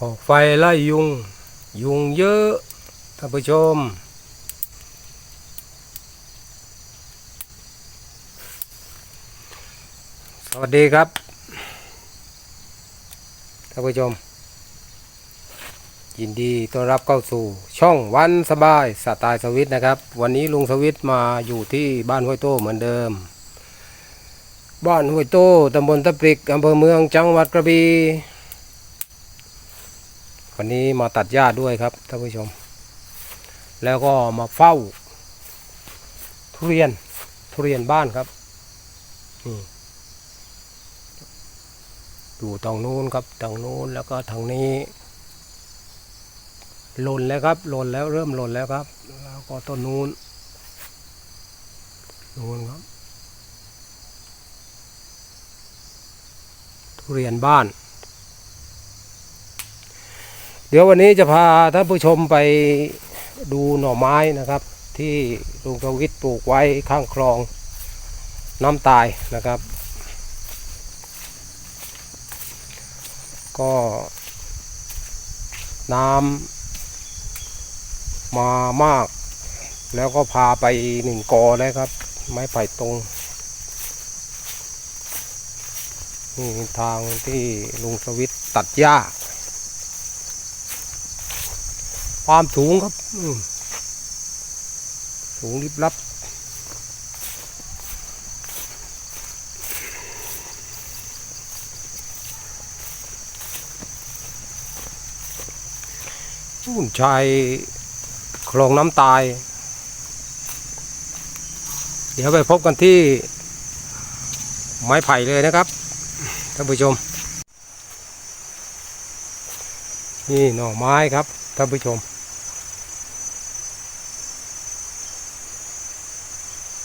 กอไฟไล่ยุง ยุงเยอะท่านผู้ชม สวัสดีครับท่านผู้ชม ยินดีต้อนรับเข้าสู่ช่องวันสบายสไตล์สวิตนะครับ วันนี้ลุงสวิตมาอยู่ที่บ้านห้วยโต้เหมือนเดิม บ้านห้วยโต้ตำบลตะปริกอำเภอเมืองจังหวัดกระบี่ วันนี้มาตัดหญ้าด้วยครับท่านผู้ชม แล้วก็มาเฝ้า ทุเรียนทุเรียนบ้านครับนี่อยู่ตรงนู้นครับตรงนู้นแล้วก็ทางนี้หล่นแล้วครับหล่นแล้วเริ่มหล่นแล้วครับ แล้วก็ต้นนู้นนู้นครับ ทุเรียนบ้าน ดี๋ยววันนี้จะพาท่านผู้ชมไปดูหน่อไม้นะครับ ที่ลุงกวิทปลูกไว้ข้างคลองน้ำตายนะครับ ก็น้ำมามาก แล้วก็พาไปหนึ่งกอแล้วครับ ไม้ไผ่ตรงนี่ทางที่ลุงสวิตตัดหญ้า ความสูงครับสูงลิบลับหุ่นชายคลองน้ำตาย เดี๋ยวไปพบกันที่ไม้ไผ่เลยนะครับท่านผู้ชม นี่หน่อไม้ครับท่านผู้ชม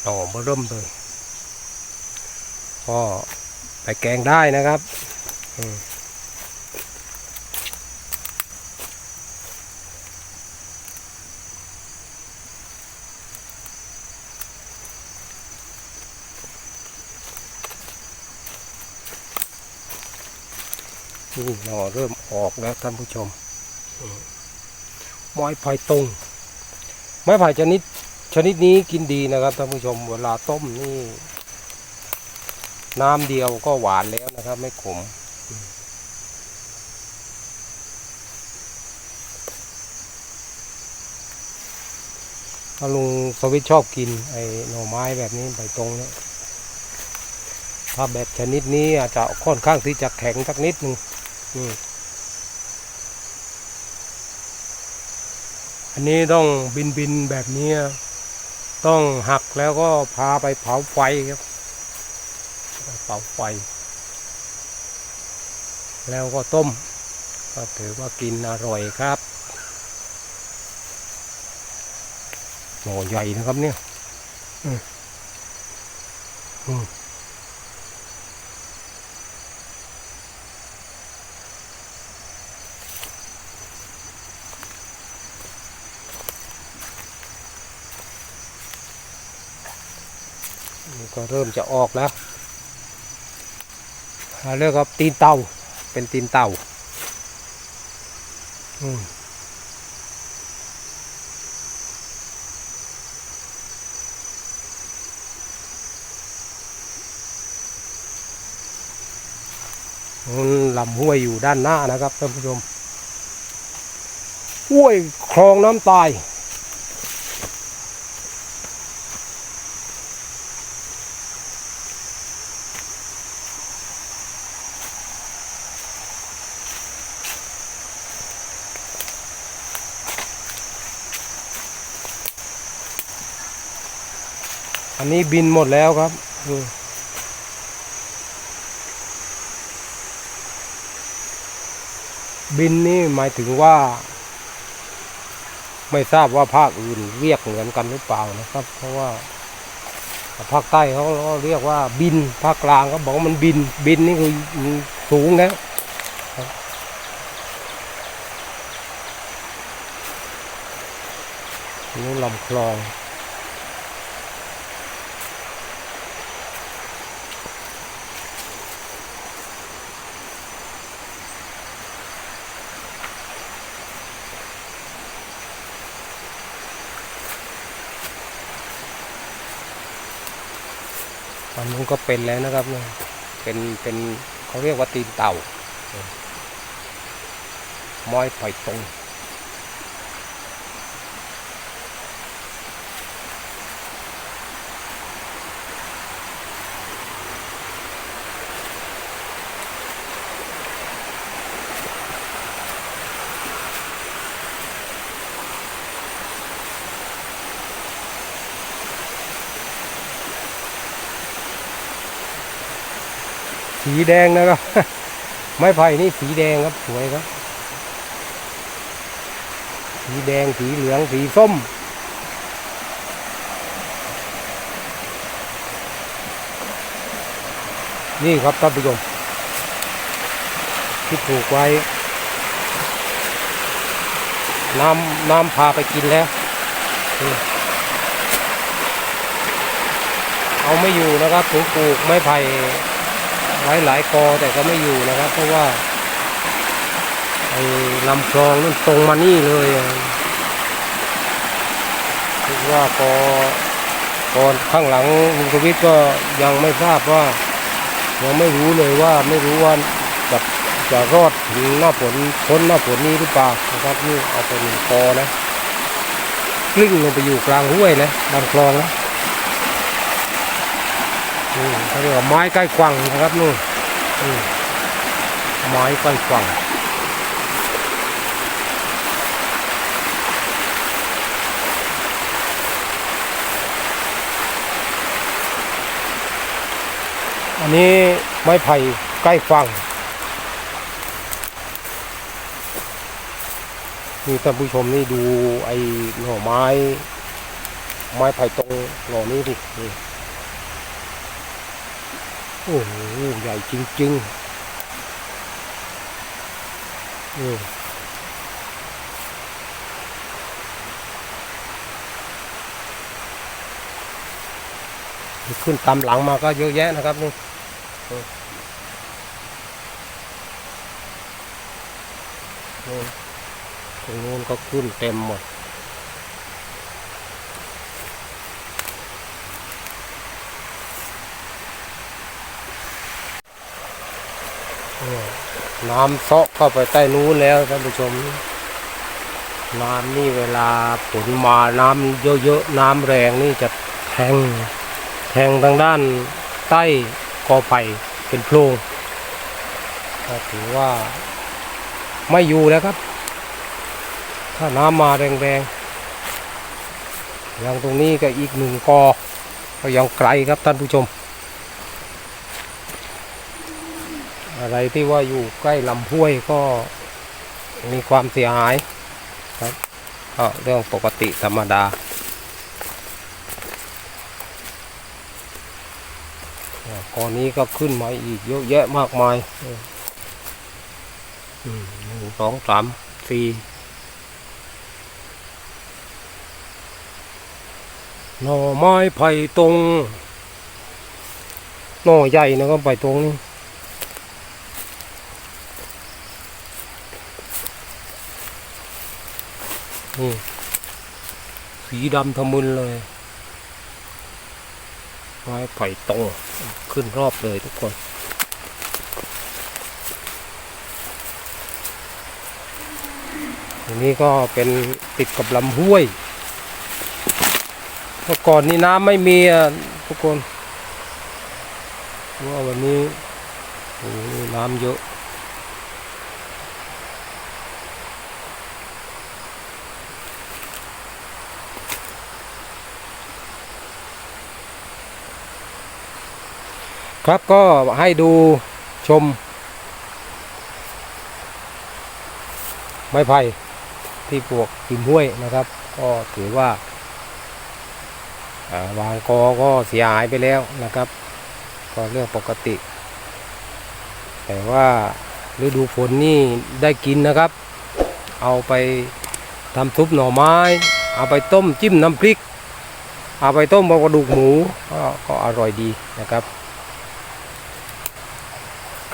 หน่อมาเริ่มเลยก็ไปแกงได้นะครับนี่หน่อเริ่มออกแล้วท่านผู้ชมไม้ไผ่ตรงไม้ไผ่ชนิด ชนิดนี้กินดีนะครับท่านผู้ชมเวลาต้มนี่ น้ำเดียวก็หวานแล้วนะครับ ไม่ขม ถ้าลุงสวิตชอบกิน ไอ้หน่อไม้แบบนี้ใบตรงเนี่ยถ้าแบบชนิดนี้อาจจะค่อนข้างที่จะแข็งสักนิดหนึ่งอืมอันนี้ต้องบินบินแบบนี้ ต้องหักแล้วก็พาไปเผาไฟครับไปเผาไฟ แล้วก็ต้ม ก็ถือว่ากินอร่อยครับหน่อใหญ่นะครับเนี่ย อืมอืม ก็เริ่มจะออกแล้วอ่าเรียกว่าตีนเต่าเป็นตีนเต่าอืมลำห้วยอยู่ด้านหน้านะครับท่านผู้ชมห้วยคลองน้ำตาย อันนี้บินหมดแล้วครับบินนี่หมายถึงว่า ไม่ทราบว่าภาคอื่นเรียกเหมือนกันหรือเปล่านะครับ เพราะว่าภาคใต้เขาเรียกว่าบินภาคกลางก็บอกว่ามันบิน บินนี่คือสูงแล้วนี่ลำคลอง อันนู้นก็เป็นแล้วนะครับเนี่ยเป็นเป็นเขาเรียกว่าตีนเต่า ม้อยไผ่ตรง สีแดงนะครับ ไม้ไผ่นี่สีแดงครับสวยครับ สีแดงสีเหลืองสีส้ม นี่ครับท่านผู้ชมที่ปลูกไว้น้ำน้ำพาไปกินแล้ว เอาไม่อยู่นะครับผมปลูกไม้ไผ่ ไว้หลายกอแต่ก็ไม่อยู่นะครับ เพราะว่าไอ้ลำคลองนั่นตรงมานี่เลยคิดว่ากอกอข้างหลังลุงกวิทย์ก็ยังไม่ทราบว่า ยังไม่รู้เลยว่าไม่รู้ว่าจะจะรอดถึงหน้าฝนพ้นหน้าฝนนี้หรือเปล่านะครับนี่เอาไปหนึ่งกอนะกลิ้งลงไปอยู่กลางห้วยนะลำคลองนะ นี่เขาเรียกว่าไม้ใกล้กวังนะครับนู่นไม้ใกล้กวังอันนี้ไม้ไผ่ใกล้ฟังนี่ท่านผู้ชมนี่ดูไอ้หน่อไม้ ไม้ไผ่ตรงหน่อนี้ดินี่ โอ้โหใหญ่จริงๆอืมขึ้นตามหลังมาก็เยอะแยะนะครับนี่ตรงนู้นก็ขึ้นเต็มหมด น้ำเซาะเข้าไปใต้นู้นแล้วท่านผู้ชม น้ำนี่เวลาฝนมาน้ำเยอะๆน้ำแรงนี่จะแทง แทงทางด้านใต้กอไผ่เป็นโพรงถือว่าไม่อยู่แล้วครับ ถ้าน้ำมาแรงๆอย่างตรงนี้ก็อีกหนึ่งกอก็ยังไกลครับท่านผู้ชม อะไรที่ว่าอยู่ใกล้ลำห้วยก็มีความเสียหายครับก็เรื่องปกติธรรมดาอ่าก้อนนี้ก็ขึ้นมาอีกเยอะแยะมากมายหนึ่งสองสามสี่หน่อไม้ไผ่ตรงหน่อใหญ่นะครับไผ่ตรงนี้ นี่สีดำทะมึนเลยไม้ไผ่โตขึ้นรอบเลยทุกคนอันนี้ก็เป็นติดกับลำห้วยเมื่อก่อนนี้น้ำไม่มีทุกคนว่าวันนี้โอ้น้ำเยอะ ครับก็ให้ดูชม ไม้ไผ่ที่ปลวกกิมห้วยนะครับ ก็ถือว่าวางกอก็เสียหายไปแล้วนะครับ ก็เรื่องปกติ แต่ว่าฤดูฝนนี่ได้กินนะครับ เอาไปทำซุปหน่อไม้ เอาไปต้มจิ้มน้ำพริก เอาไปต้มกับกระดูกหมูก็อร่อยดีนะครับ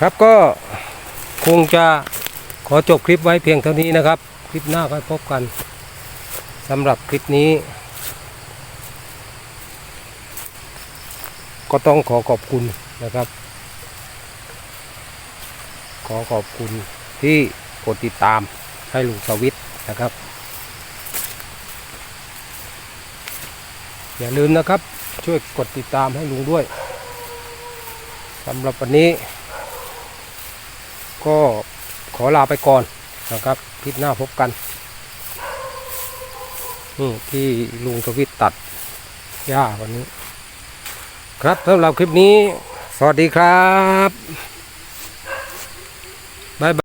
ครับก็คงจะขอจบคลิปไว้เพียงเท่านี้นะครับ คลิปหน้าก็พบกันสำหรับคลิปนี้ ก็ต้องขอขอบคุณนะครับ ขอขอบคุณที่กดติดตามให้ลุงสวิทนะครับ อย่าลืมนะครับช่วยกดติดตามให้ลุงด้วยสำหรับวันนี้ ก็ขอลาไปก่อนนะครับคลิปหน้าพบกันนี่ที่ลุงสวิตตัดหญ้าวันนี้ ครับสำหรับคลิปนี้ สวัสดีครับบ๊ายบาย